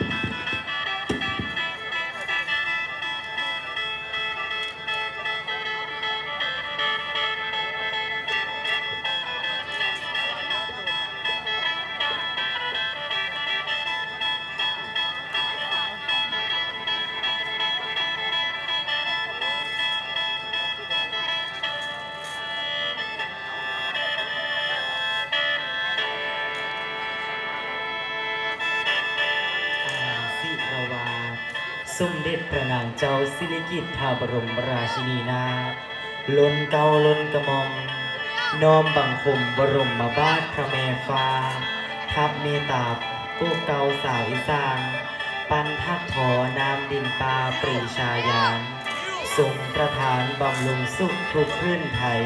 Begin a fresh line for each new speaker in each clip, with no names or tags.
Thank you. ารวาสมเด็จพระนางเจ้าสิริกิติ์ทาบรมราชินีนาถล้นเกาล้นกระมอมน้อมบังคมบรมมาบาทพระแม่ฟ้า ทับเมตตาผู้เกาสาวอีสาน ปันทักทอน้ำดินปลาปรีชายานทรงประทานบำรุงสุขทุกพื้นไทย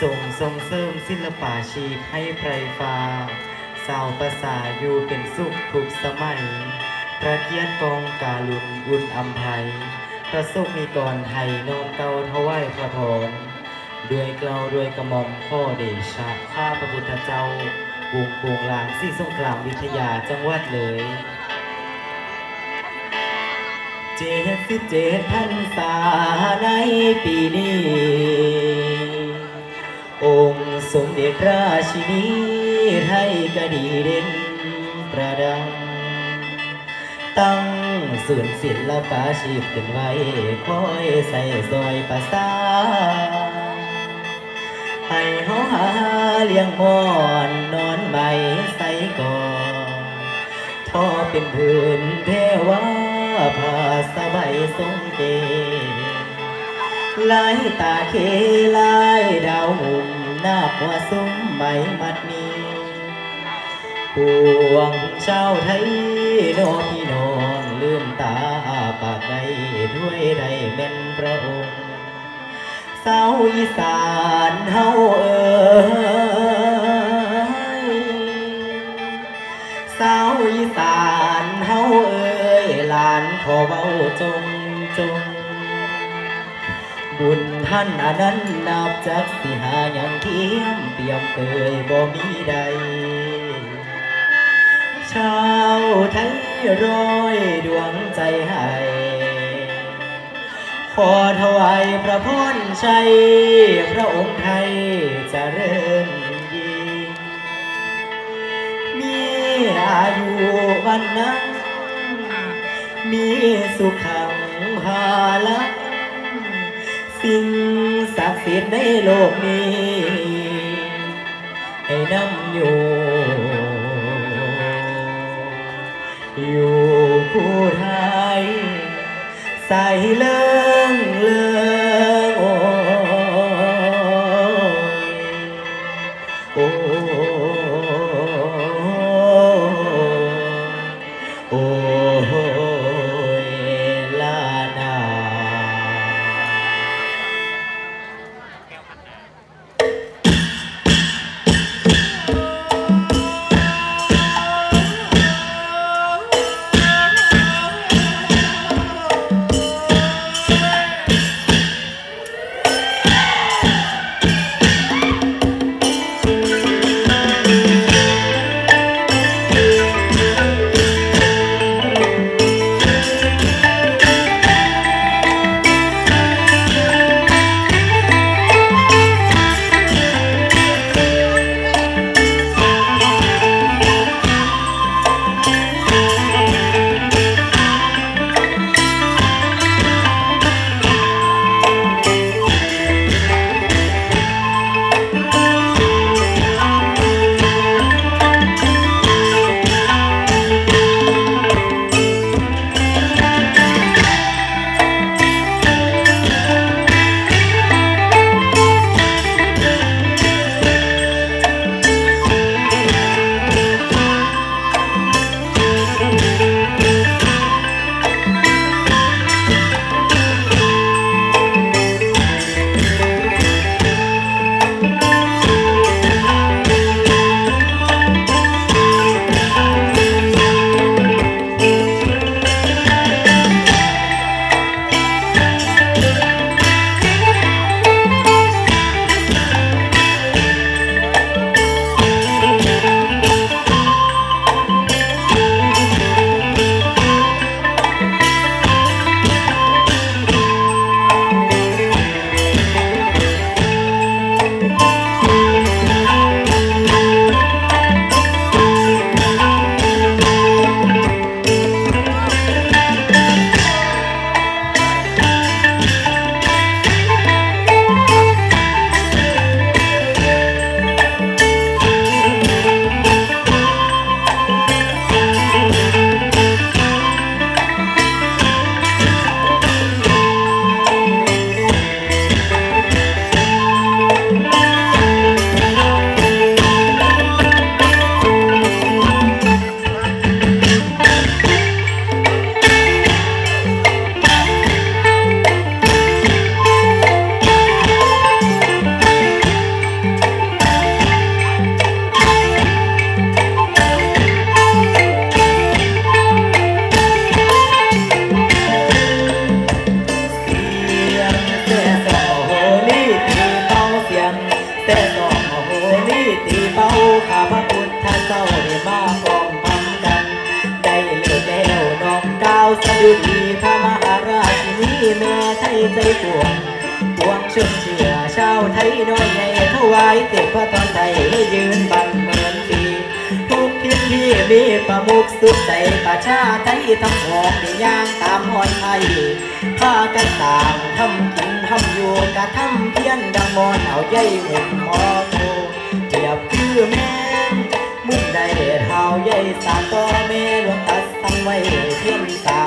ทรงทรงเสริมศิลปาชีพให้ไพรฟ้า สาวภาษาอยู่เป็นสุขทุกสมัย ประเกียรติกองกาลุนอุ่นอัมภัยประสบมีกรไทยน้อมเกาถวายพระพรด้วยเกล้าด้วยกระหม่อมพ่อเดชะข้าพระพุทธเจ้าวงปวงลานสี่สงครามวิทยาจังหวัดเลยเจ็ดสิบเจ็ดพรรษาในปีนี้ องค์สมเด็จราชินีไทยกดีเด่นประดัง ตั้งศูนศิลปาชีพขึ้นไว้คอยใส่ซอยประสาให้เฮาหาเลี้ยงมอนนอนใบใส่ก่อนทอเป็นพื้นเทวาผ้าสบายทรงเกลายตาเคลายดาวมุมหน้าหัวซุ้มใบมัดมี ปวงชาวไทยโนพี่น้องลืมตาอาปากใดด้วยใดเป็นพระองค์สาวอีสานเฮาเอยสาวอีสานเฮาเอ้ยหลานขอเว้าจงจง บุญท่านอันนั้นนับจากสิหาอย่างเทียมเปี่ยมเปยบ่มีใด ชาวไทยร้อยดวงใจให้ ขอถวายพระพรชัย พระองค์ไทยจะเริ่มยิ่งมีอายุวันนั้น มีสุขังภาลังสิ่งศักดิ์สิทธิ์ในโลกนี้ ให้นำ ใไทยใจปวงปวงชนเชื่อชาวไทยน้อยใหญ่ถวายเต็พระตอนไทยยืนบันเหมือนปีทุกทิศที่มีประมุขสุดใจประชาไทยทั้งหองในย่างตามหอนไทยพากันต่างทำกินทำอยู่กะทำเพี้ยนดังมอนเอาใยหุ่นหมอโตเปรียบคือแม่มุ่งใดเท้าใหญ่สามต่อเมหลวงตัดสั่งไว้เพี้ยงสา